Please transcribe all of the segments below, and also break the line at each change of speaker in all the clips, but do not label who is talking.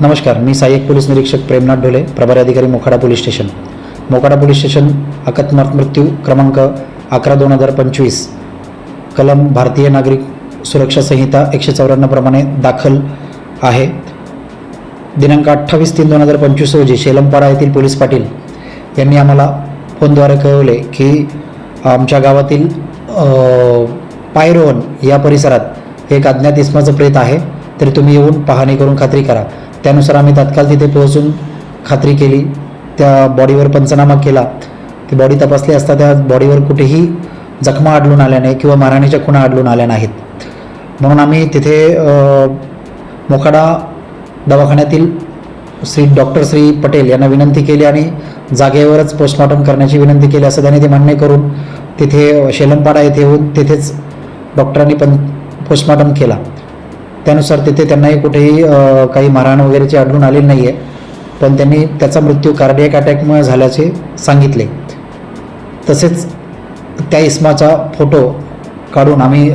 नमस्कार मी सहाय्यक पोलीस निरीक्षक प्रेमनाथ ढोले प्रभारी अधिकारी Mokhada police station. Mokhada police station अकस्मात मृत्यू क्रमांक अकरा दोन हजार पंचवीस. कलम भारतीय नागरिक सुरक्षा संहिता एकशे चौऱ्याण्णवप्रमाणे दाखल आहे. दिनांक अठ्ठावीस तीन दोन हजार पंचवीस रोजी शेलमपाडा येथील पोलीस पाटील यांनी आम्हाला फोनद्वारे कळवले की आमच्या गावातील पायरोहन पायरोवन या परिसरात एक अज्ञात इस्माचं प्रेत आहे तरी तुम्ही येऊन पाहणी करून खात्री करा. त्यानुसार आम्ही तात्काळ तिथे पोहोचून खात्री केली. त्या बॉडीवर पंचनामा केला. ती बॉडी तपासली असता त्या बॉडीवर कुठेही जखमा आढळून आल्या नाही किंवा मारहाणीच्या खुणा आढळून आल्या नाहीत. म्हणून आम्ही तिथे मोखाडा दवाखान्यातील श्री डॉक्टर श्री पटेल यांना विनंती केली आणि जागेवरच पोस्टमॉर्टम करण्याची विनंती केली असं त्यांनी ते मान्य करून तिथे शेलमपाडा येथे येऊन तिथेच डॉक्टरांनी पण पोस्टमॉर्टम केला. त्यानुसार तिथे त्यांनाही कुठेही काही मारहाण वगैरेची आढळून आलेली नाही आहे पण त्यांनी त्याचा मृत्यू कार्डियक अटॅकमुळे झाल्याचे सांगितले. तसेच त्या इस्माचा फोटो काढून आम्ही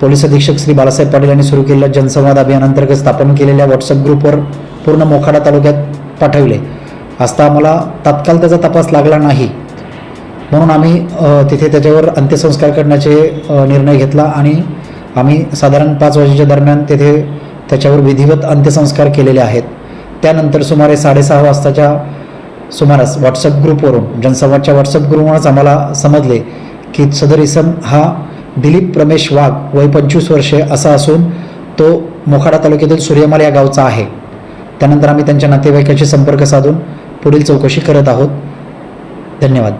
पोलीस अधीक्षक श्री बाळासाहेब पाटील यांनी सुरू केलेल्या जनसंवाद अभियानांतर्गत स्थापन केलेल्या व्हॉट्सअप ग्रुपवर पूर्ण मोखाडा तालुक्यात पाठवले. असता आम्हाला तात्काळ त्याचा तपास लागला नाही. म्हणून आम्ही तिथे त्याच्यावर अंत्यसंस्कार करण्याचे निर्णय घेतला आणि आम्ही साधारण पाच वाजेच्या दरम्यान तेथे त्याच्यावर विधिवत अंत्यसंस्कार केलेले आहेत. त्यानंतर सुमारे साडेसहा वाजताच्या सुमारास व्हॉट्सअप ग्रुपवरून जनसंवादच्या व्हॉट्सअप ग्रुपवरूनच आम्हाला समजले की सदर इसम हा दिलीप प्रमेश वाघ वय पंचवीस वर्षे असा असून तो मोखाडा तालुक्यातील सूर्यमाल या गावचा आहे. त्यानंतर आम्ही त्यांच्या नातेवाईकाशी संपर्क साधून पुढील चौकशी करत आहोत. धन्यवाद.